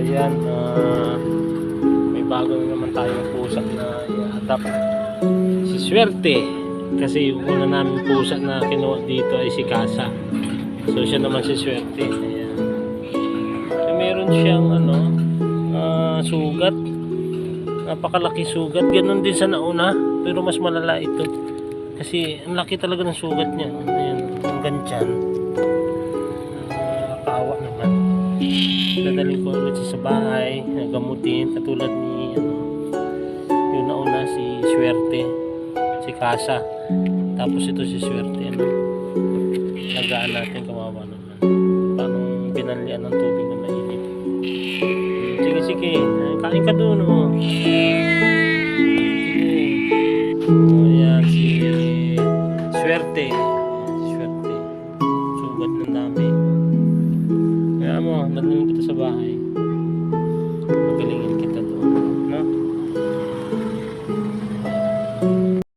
ayan. ah, may bago na naman tayong pusa na i-adapt. Si Swerte. Kasi yung una namin pusa na kinuha dito ay si Kasa. So siya naman si Swerte. Ayan. So meron siyang ano, ah, sugat. Napakalaki sugat. Ganon din sa nauna. Pero mas malala ito. Kasi ang laki talaga ng sugat niya. Ayan, hanggang dyan. Dadalhin ko ulit sa bahay. Gamutin. Katulad ni ano, yung nauna si Swerte. Si Kasa. Tapos ito si Swerte. Ano, nagaan natin kawawa naman. Paano binalian ng tubig na mainit. Sige, sige. Kain ka doon. Oh. Si Swerte. Swerte. Sugat ng dami. Kaya mo, dalhin kita sa bahay.